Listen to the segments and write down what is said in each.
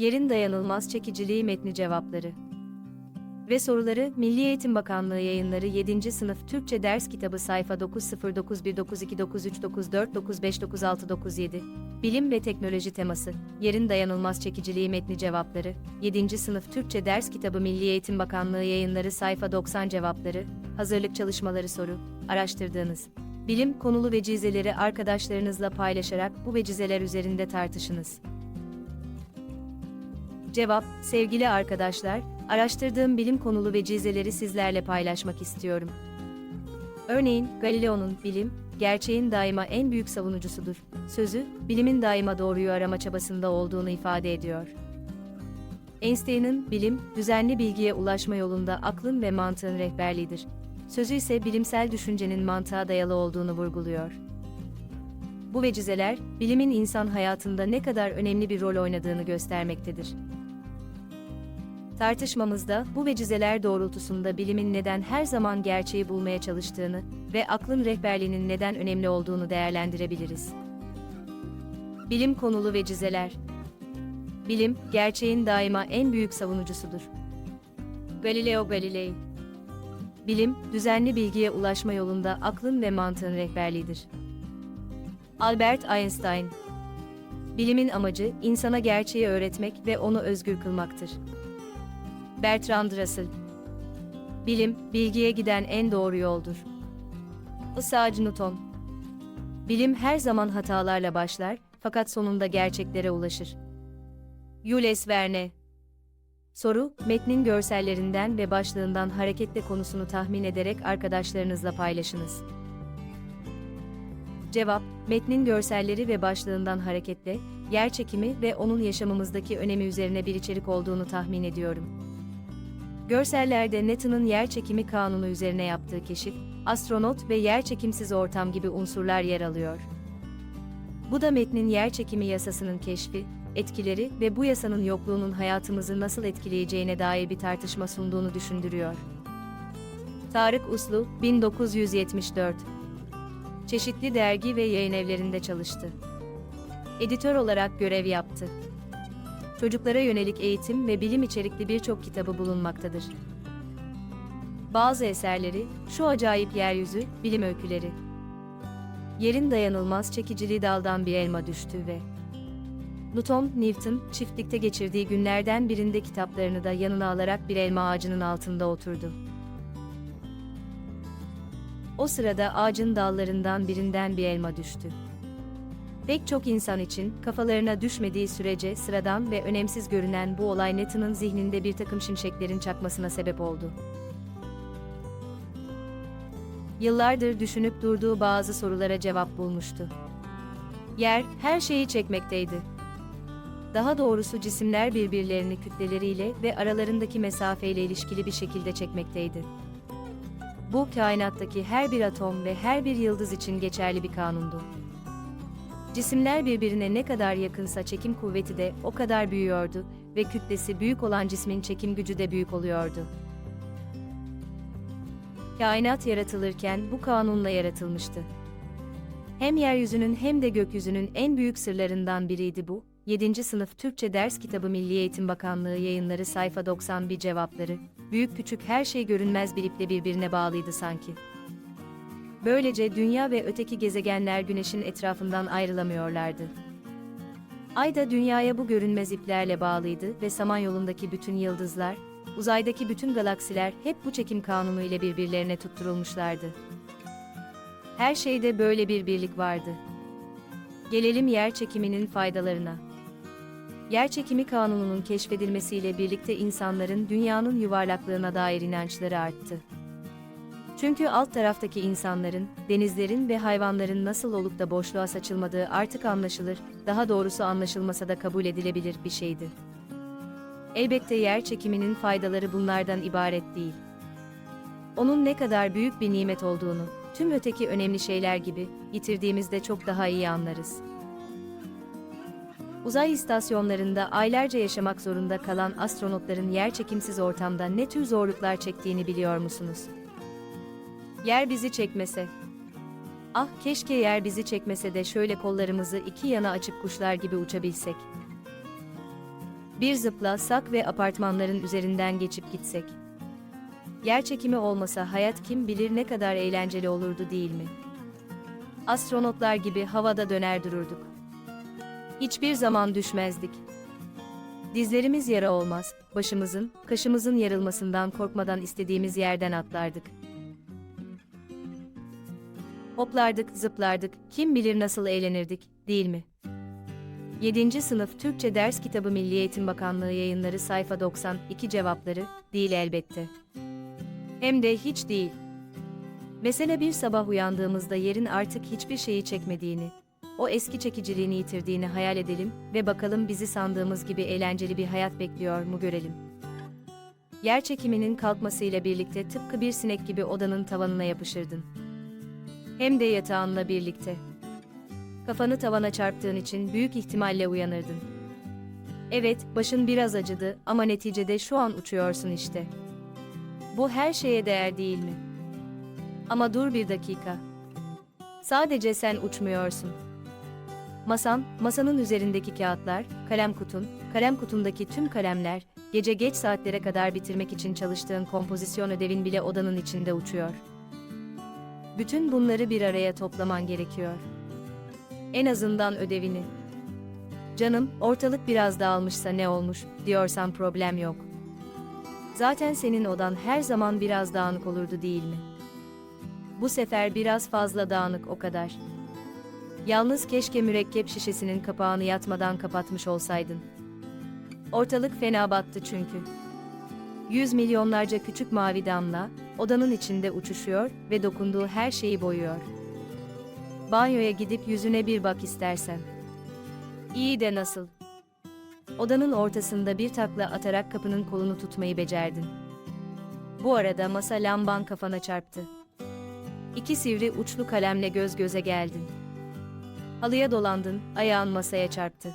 Yerin dayanılmaz çekiciliği metni cevapları. Ve soruları Milli Eğitim Bakanlığı yayınları 7. sınıf Türkçe ders kitabı sayfa 909192994959697. Bilim ve teknoloji teması. Yerin dayanılmaz çekiciliği metni cevapları. 7. sınıf Türkçe ders kitabı Milli Eğitim Bakanlığı yayınları sayfa 90 cevapları. Hazırlık çalışmaları soru. Araştırdığınız bilim konulu vecizeleri arkadaşlarınızla paylaşarak bu vecizeler üzerinde tartışınız. Cevap, sevgili arkadaşlar, araştırdığım bilim konulu vecizeleri sizlerle paylaşmak istiyorum. Örneğin, Galileo'nun bilim, gerçeğin daima en büyük savunucusudur. Sözü, bilimin daima doğruyu arama çabasında olduğunu ifade ediyor. Einstein'ın bilim, düzenli bilgiye ulaşma yolunda aklın ve mantığın rehberliğidir. Sözü ise bilimsel düşüncenin mantığa dayalı olduğunu vurguluyor. Bu vecizeler, bilimin insan hayatında ne kadar önemli bir rol oynadığını göstermektedir. Tartışmamızda bu vecizeler doğrultusunda bilimin neden her zaman gerçeği bulmaya çalıştığını ve aklın rehberliğinin neden önemli olduğunu değerlendirebiliriz. Bilim konulu vecizeler Bilim, gerçeğin daima en büyük savunucusudur. Galileo Galilei Bilim, düzenli bilgiye ulaşma yolunda aklın ve mantığın rehberliğidir. Albert Einstein Bilimin amacı, insana gerçeği öğretmek ve onu özgür kılmaktır. Bertrand Russell Bilim, bilgiye giden en doğru yoldur. Isaac Newton Bilim her zaman hatalarla başlar, fakat sonunda gerçeklere ulaşır. Jules Verne Soru, metnin görsellerinden ve başlığından hareketle konusunu tahmin ederek arkadaşlarınızla paylaşınız. Cevap, metnin görselleri ve başlığından hareketle, yer çekimi ve onun yaşamımızdaki önemi üzerine bir içerik olduğunu tahmin ediyorum. Görsellerde Newton'un yer çekimi kanunu üzerine yaptığı keşif, astronot ve yer çekimsiz ortam gibi unsurlar yer alıyor. Bu da metnin yer çekimi yasasının keşfi, etkileri ve bu yasanın yokluğunun hayatımızı nasıl etkileyeceğine dair bir tartışma sunduğunu düşündürüyor. Tarık Uslu, 1974 Çeşitli dergi ve yayın evlerinde çalıştı. Editör olarak görev yaptı. Çocuklara yönelik eğitim ve bilim içerikli birçok kitabı bulunmaktadır. Bazı eserleri, Şu Acayip Yeryüzü, Bilim Öyküleri. Yerin dayanılmaz çekiciliği daldan bir elma düştü ve Newton, Newton, çiftlikte geçirdiği günlerden birinde kitaplarını da yanına alarak bir elma ağacının altında oturdu. O sırada ağacın dallarından birinden bir elma düştü. Pek çok insan için kafalarına düşmediği sürece sıradan ve önemsiz görünen bu olay Nathan'ın zihninde bir takım şimşeklerin çakmasına sebep oldu. Yıllardır düşünüp durduğu bazı sorulara cevap bulmuştu. Yer her şeyi çekmekteydi. Daha doğrusu cisimler birbirlerini kütleleriyle ve aralarındaki mesafeyle ilişkili bir şekilde çekmekteydi. Bu kainattaki her bir atom ve her bir yıldız için geçerli bir kanundu. Cisimler birbirine ne kadar yakınsa çekim kuvveti de o kadar büyüyordu ve kütlesi büyük olan cismin çekim gücü de büyük oluyordu. Kainat yaratılırken bu kanunla yaratılmıştı. Hem yeryüzünün hem de gökyüzünün en büyük sırlarından biriydi bu. 7. sınıf Türkçe ders kitabı Milli Eğitim Bakanlığı yayınları sayfa 91 cevapları. Büyük küçük her şey görünmez bir iple birbirine bağlıydı sanki. Böylece dünya ve öteki gezegenler güneşin etrafından ayrılamıyorlardı. Ay da dünyaya bu görünmez iplerle bağlıydı ve Samanyolu'ndaki bütün yıldızlar, uzaydaki bütün galaksiler hep bu çekim kanunu ile birbirlerine tutturulmuşlardı. Her şeyde böyle bir birlik vardı. Gelelim yer çekiminin faydalarına. Yer çekimi kanununun keşfedilmesiyle birlikte insanların dünyanın yuvarlaklığına dair inançları arttı. Çünkü alt taraftaki insanların, denizlerin ve hayvanların nasıl olup da boşluğa saçılmadığı artık anlaşılır, daha doğrusu anlaşılmasa da kabul edilebilir bir şeydi. Elbette yer çekiminin faydaları bunlardan ibaret değil. Onun ne kadar büyük bir nimet olduğunu, tüm öteki önemli şeyler gibi, yitirdiğimizde çok daha iyi anlarız. Uzay istasyonlarında aylarca yaşamak zorunda kalan astronotların yer çekimsiz ortamda ne tür zorluklar çektiğini biliyor musunuz? Yer bizi çekmese. Ah keşke yer bizi çekmese de şöyle kollarımızı iki yana açıp kuşlar gibi uçabilsek. Bir zıplasak ve apartmanların üzerinden geçip gitsek. Yer çekimi olmasa hayat kim bilir ne kadar eğlenceli olurdu değil mi? Astronotlar gibi havada döner dururduk. Hiçbir zaman düşmezdik. Dizlerimiz yara olmaz, başımızın, kaşımızın yarılmasından korkmadan istediğimiz yerden atlardık. Hoplardık, zıplardık, kim bilir nasıl eğlenirdik, değil mi? 7. Sınıf Türkçe Ders Kitabı Milli Eğitim Bakanlığı yayınları sayfa 92 cevapları, değil elbette. Hem de hiç değil. Mesele bir sabah uyandığımızda yerin artık hiçbir şeyi çekmediğini, o eski çekiciliğini yitirdiğini hayal edelim ve bakalım bizi sandığımız gibi eğlenceli bir hayat bekliyor mu görelim. Yer çekiminin kalkmasıyla birlikte tıpkı bir sinek gibi odanın tavanına yapışırdın. Hem de yatağınla birlikte. Kafanı tavana çarptığın için büyük ihtimalle uyanırdın. Evet, başın biraz acıdı ama neticede şu an uçuyorsun işte. Bu her şeye değer değil mi? Ama dur bir dakika. Sadece sen uçmuyorsun. Masan, masanın üzerindeki kağıtlar, kalem kutun, kalem kutundaki tüm kalemler, gece geç saatlere kadar bitirmek için çalıştığın kompozisyon ödevin bile odanın içinde uçuyor. Bütün bunları bir araya toplaman gerekiyor. En azından ödevini. Canım, ortalık biraz dağılmışsa ne olmuş, diyorsan problem yok. Zaten senin odan her zaman biraz dağınık olurdu değil mi? Bu sefer biraz fazla dağınık o kadar. Yalnız keşke mürekkep şişesinin kapağını yatmadan kapatmış olsaydın. Ortalık fena battı çünkü. Yüz milyonlarca küçük mavi damla, odanın içinde uçuşuyor ve dokunduğu her şeyi boyuyor. Banyoya gidip yüzüne bir bak istersen. İyi de nasıl? Odanın ortasında bir takla atarak kapının kolunu tutmayı becerdin. Bu arada masa lamban kafana çarptı. İki sivri uçlu kalemle göz göze geldin. Halıya dolandın, ayağın masaya çarptı.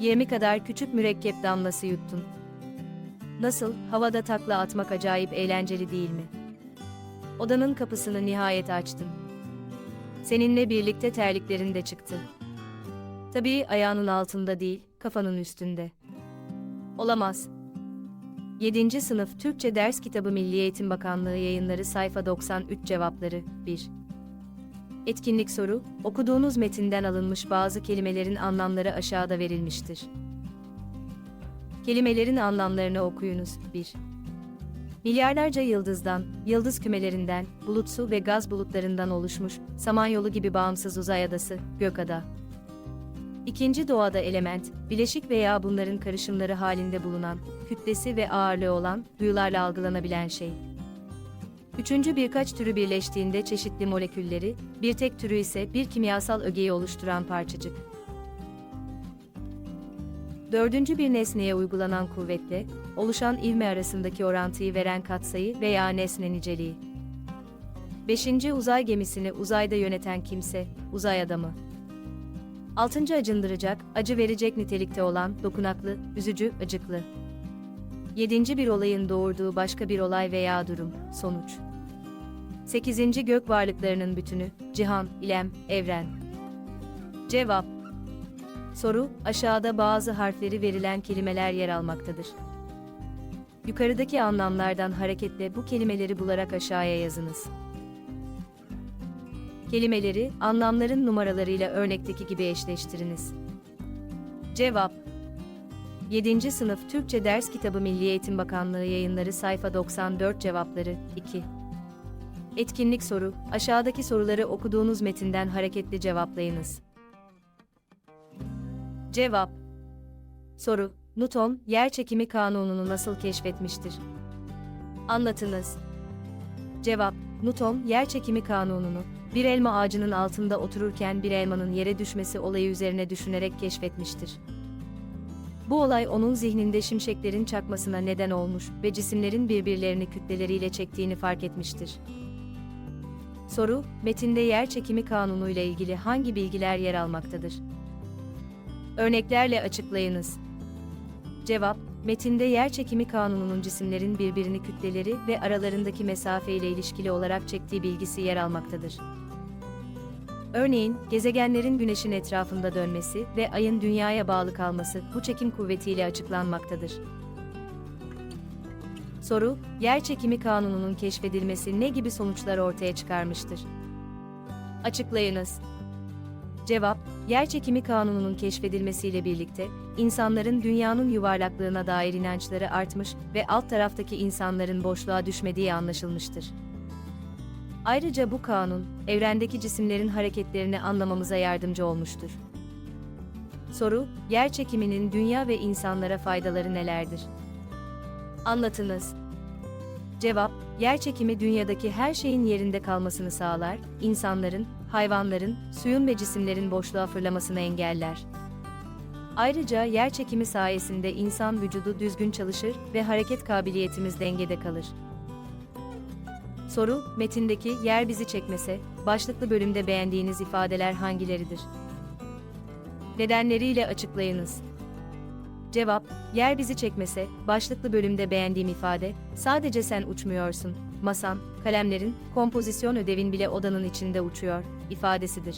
20 kadar küçük mürekkep damlası yuttun. Nasıl, havada takla atmak acayip eğlenceli değil mi? Odanın kapısını nihayet açtın. Seninle birlikte terliklerin de çıktı. Tabii ayağının altında değil, kafanın üstünde. Olamaz. 7. Sınıf Türkçe Ders Kitabı Milli Eğitim Bakanlığı Yayınları Sayfa 93 Cevapları 1. Etkinlik soru, okuduğunuz metinden alınmış bazı kelimelerin anlamları aşağıda verilmiştir. Kelimelerin anlamlarını okuyunuz. 1. Milyarlarca yıldızdan, yıldız kümelerinden, bulutsu ve gaz bulutlarından oluşmuş, Samanyolu gibi bağımsız uzay adası, Gökada. İkinci doğada element, bileşik veya bunların karışımları halinde bulunan, kütlesi ve ağırlığı olan, duyularla algılanabilen şey. Üçüncü birkaç türü birleştiğinde çeşitli molekülleri, bir tek türü ise bir kimyasal ögeyi oluşturan parçacık. Dördüncü bir nesneye uygulanan kuvvetle, oluşan ivme arasındaki orantıyı veren katsayı veya nesne niceliği. Beşinci uzay gemisini uzayda yöneten kimse, uzay adamı. Altıncı acındıracak, acı verecek nitelikte olan, dokunaklı, üzücü, acıklı. Yedinci bir olayın doğurduğu başka bir olay veya durum, sonuç. Sekizinci gök varlıklarının bütünü, cihan, ilem, evren. Cevap Soru, aşağıda bazı harfleri verilen kelimeler yer almaktadır. Yukarıdaki anlamlardan hareketle bu kelimeleri bularak aşağıya yazınız. Kelimeleri, anlamların numaralarıyla örnekteki gibi eşleştiriniz. Cevap 7. Sınıf Türkçe Ders Kitabı Milli Eğitim Bakanlığı Yayınları Sayfa 94 Cevapları 2 Etkinlik soru, aşağıdaki soruları okuduğunuz metinden hareketli cevaplayınız. Cevap Soru, Newton, yer çekimi kanununu nasıl keşfetmiştir? Anlatınız. Cevap, Newton, yer çekimi kanununu, bir elma ağacının altında otururken bir elmanın yere düşmesi olayı üzerine düşünerek keşfetmiştir. Bu olay onun zihninde şimşeklerin çakmasına neden olmuş ve cisimlerin birbirlerini kütleleriyle çektiğini fark etmiştir. Soru, metinde yer çekimi kanunu ile ilgili hangi bilgiler yer almaktadır? Örneklerle açıklayınız. Cevap, metinde yer çekimi kanununun cisimlerin birbirini kütleleri ve aralarındaki mesafe ile ilişkili olarak çektiği bilgisi yer almaktadır. Örneğin, gezegenlerin güneşin etrafında dönmesi ve ayın dünyaya bağlı kalması bu çekim kuvvetiyle açıklanmaktadır. Soru, yer çekimi kanununun keşfedilmesi ne gibi sonuçlar ortaya çıkarmıştır? Açıklayınız. Cevap, yer çekimi kanununun keşfedilmesiyle birlikte, insanların dünyanın yuvarlaklığına dair inançları artmış ve alt taraftaki insanların boşluğa düşmediği anlaşılmıştır. Ayrıca bu kanun, evrendeki cisimlerin hareketlerini anlamamıza yardımcı olmuştur. Soru, yer çekiminin dünya ve insanlara faydaları nelerdir? Anlatınız. Cevap, yer çekimi dünyadaki her şeyin yerinde kalmasını sağlar, insanların, hayvanların, suyun ve cisimlerin boşluğa fırlamasını engeller. Ayrıca yer çekimi sayesinde insan vücudu düzgün çalışır ve hareket kabiliyetimiz dengede kalır. Soru, metindeki yer bizi çekmese, başlıklı bölümde beğendiğiniz ifadeler hangileridir? Nedenleriyle açıklayınız. Cevap, yer bizi çekmese, başlıklı bölümde beğendiğim ifade, sadece sen uçmuyorsun, masan, kalemlerin, kompozisyon ödevin bile odanın içinde uçuyor, ifadesidir.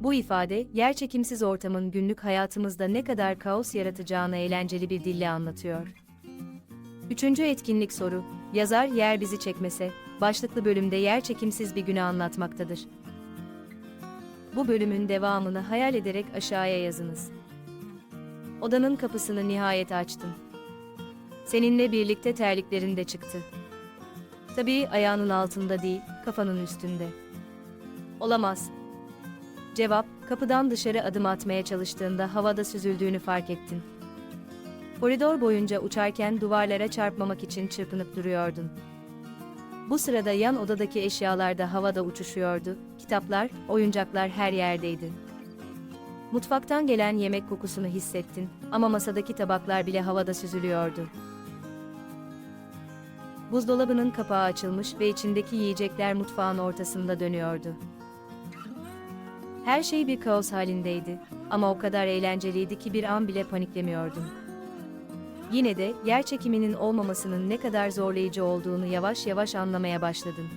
Bu ifade, yerçekimsiz ortamın günlük hayatımızda ne kadar kaos yaratacağını eğlenceli bir dille anlatıyor. Üçüncü etkinlik soru, yazar yer bizi çekmese, başlıklı bölümde yer çekimsiz bir günü anlatmaktadır. Bu bölümün devamını hayal ederek aşağıya yazınız. Odanın kapısını nihayet açtım. Seninle birlikte terliklerin de çıktı. Tabii ayağının altında değil, kafanın üstünde. Olamaz. Cevap, kapıdan dışarı adım atmaya çalıştığında havada süzüldüğünü fark ettin. Koridor boyunca uçarken duvarlara çarpmamak için çırpınıp duruyordun. Bu sırada yan odadaki eşyalar da havada uçuşuyordu, kitaplar, oyuncaklar her yerdeydi. Mutfaktan gelen yemek kokusunu hissettin ama masadaki tabaklar bile havada süzülüyordu. Buzdolabının kapağı açılmış ve içindeki yiyecekler mutfağın ortasında dönüyordu. Her şey bir kaos halindeydi ama o kadar eğlenceliydi ki bir an bile paniklemiyordum. Yine de yer çekiminin olmamasının ne kadar zorlayıcı olduğunu yavaş yavaş anlamaya başladım.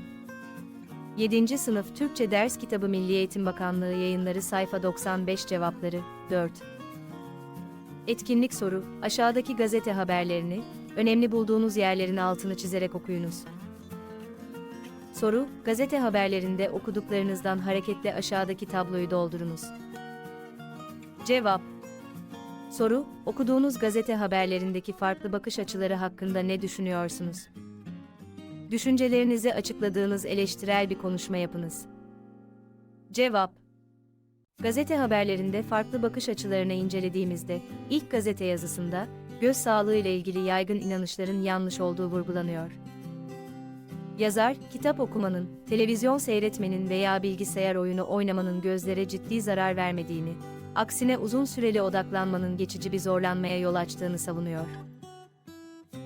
7. Sınıf Türkçe Ders Kitabı Milli Eğitim Bakanlığı Yayınları Sayfa 95 Cevapları 4 Etkinlik soru, aşağıdaki gazete haberlerini, önemli bulduğunuz yerlerin altını çizerek okuyunuz. Soru, gazete haberlerinde okuduklarınızdan hareketle aşağıdaki tabloyu doldurunuz. Cevap Soru, okuduğunuz gazete haberlerindeki farklı bakış açıları hakkında ne düşünüyorsunuz? Düşüncelerinizi açıkladığınız eleştirel bir konuşma yapınız. Cevap Gazete haberlerinde farklı bakış açılarını incelediğimizde, ilk gazete yazısında, göz sağlığı ile ilgili yaygın inanışların yanlış olduğu vurgulanıyor. Yazar, kitap okumanın, televizyon seyretmenin veya bilgisayar oyunu oynamanın gözlere ciddi zarar vermediğini, aksine uzun süreli odaklanmanın geçici bir zorlanmaya yol açtığını savunuyor.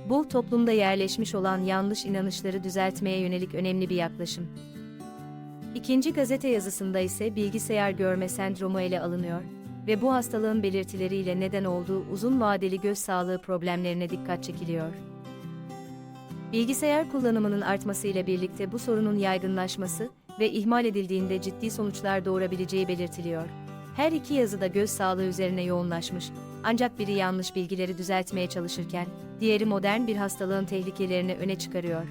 Bu, toplumda yerleşmiş olan yanlış inanışları düzeltmeye yönelik önemli bir yaklaşım. İkinci gazete yazısında ise bilgisayar görme sendromu ele alınıyor ve bu hastalığın belirtileriyle neden olduğu uzun vadeli göz sağlığı problemlerine dikkat çekiliyor. Bilgisayar kullanımının artmasıyla birlikte bu sorunun yaygınlaşması ve ihmal edildiğinde ciddi sonuçlar doğurabileceği belirtiliyor. Her iki yazıda göz sağlığı üzerine yoğunlaşmış, ancak biri yanlış bilgileri düzeltmeye çalışırken, diğeri modern bir hastalığın tehlikelerini öne çıkarıyor.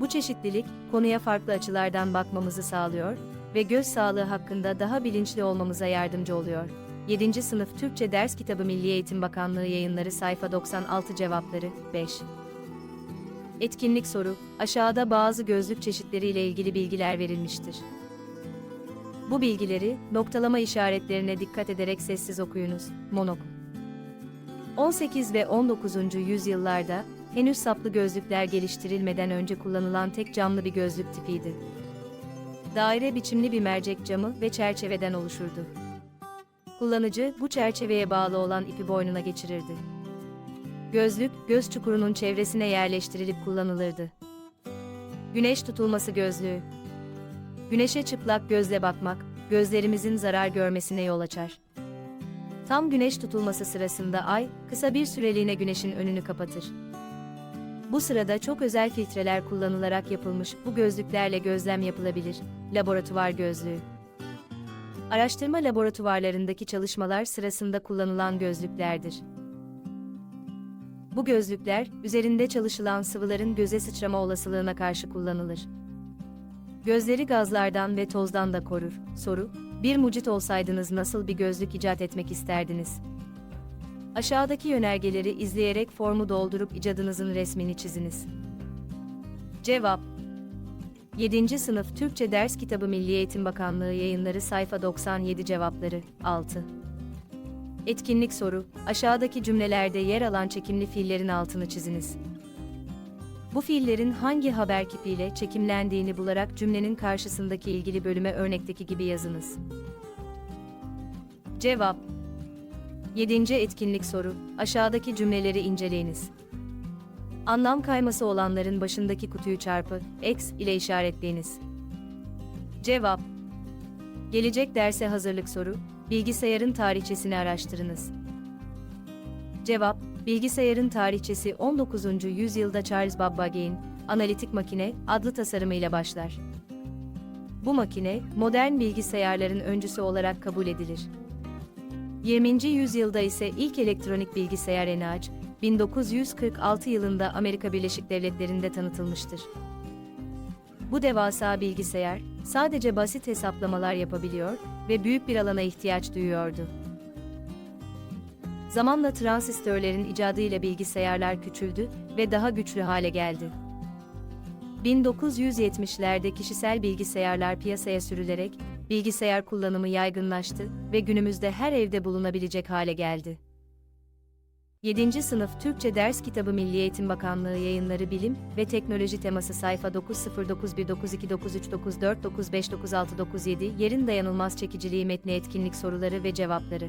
Bu çeşitlilik, konuya farklı açılardan bakmamızı sağlıyor ve göz sağlığı hakkında daha bilinçli olmamıza yardımcı oluyor. 7. Sınıf Türkçe Ders Kitabı Milli Eğitim Bakanlığı Yayınları Sayfa 96 Cevapları 5 Etkinlik soru, aşağıda bazı gözlük çeşitleriyle ilgili bilgiler verilmiştir. Bu bilgileri, noktalama işaretlerine dikkat ederek sessiz okuyunuz. Monok 18 ve 19. yüzyıllarda, henüz saplı gözlükler geliştirilmeden önce kullanılan tek camlı bir gözlük tipiydi. Daire biçimli bir mercek camı ve çerçeveden oluşurdu. Kullanıcı, bu çerçeveye bağlı olan ipi boynuna geçirirdi. Gözlük, göz çukurunun çevresine yerleştirilip kullanılırdı. Güneş tutulması gözlüğü Güneşe çıplak gözle bakmak, gözlerimizin zarar görmesine yol açar. Tam güneş tutulması sırasında ay, kısa bir süreliğine güneşin önünü kapatır. Bu sırada çok özel filtreler kullanılarak yapılmış bu gözlüklerle gözlem yapılabilir. Laboratuvar gözlüğü. Araştırma laboratuvarlarındaki çalışmalar sırasında kullanılan gözlüklerdir. Bu gözlükler, üzerinde çalışılan sıvıların göze sıçrama olasılığına karşı kullanılır. Gözleri gazlardan ve tozdan da korur. Soru: Bir mucit olsaydınız nasıl bir gözlük icat etmek isterdiniz? Aşağıdaki yönergeleri izleyerek formu doldurup icadınızın resmini çiziniz. Cevap 7. Sınıf Türkçe Ders Kitabı Milli Eğitim Bakanlığı Yayınları Sayfa 97 Cevapları 6 Etkinlik soru Aşağıdaki cümlelerde yer alan çekimli fiillerin altını çiziniz. Bu fiillerin hangi haber kipiyle çekimlendiğini bularak cümlenin karşısındaki ilgili bölüme örnekteki gibi yazınız. Cevap 7. etkinlik soru. Aşağıdaki cümleleri inceleyiniz. Anlam kayması olanların başındaki kutuyu çarpı, x ile işaretleyiniz. Cevap Gelecek derse hazırlık soru. Bilgisayarın tarihçesini araştırınız. Cevap Bilgisayarın tarihçesi 19. yüzyılda Charles Babbage'in analitik makine adlı tasarımıyla başlar. Bu makine, modern bilgisayarların öncüsü olarak kabul edilir. 20. yüzyılda ise ilk elektronik bilgisayar ENIAC, 1946 yılında Amerika Birleşik Devletleri'nde tanıtılmıştır. Bu devasa bilgisayar, sadece basit hesaplamalar yapabiliyor ve büyük bir alana ihtiyaç duyuyordu. Zamanla transistörlerin icadıyla bilgisayarlar küçüldü ve daha güçlü hale geldi. 1970'lerde kişisel bilgisayarlar piyasaya sürülerek bilgisayar kullanımı yaygınlaştı ve günümüzde her evde bulunabilecek hale geldi. 7. Sınıf Türkçe Ders Kitabı Milli Eğitim Bakanlığı Yayınları Bilim ve Teknoloji teması sayfa 909192994959697 Yerin dayanılmaz çekiciliği metni etkinlik soruları ve cevapları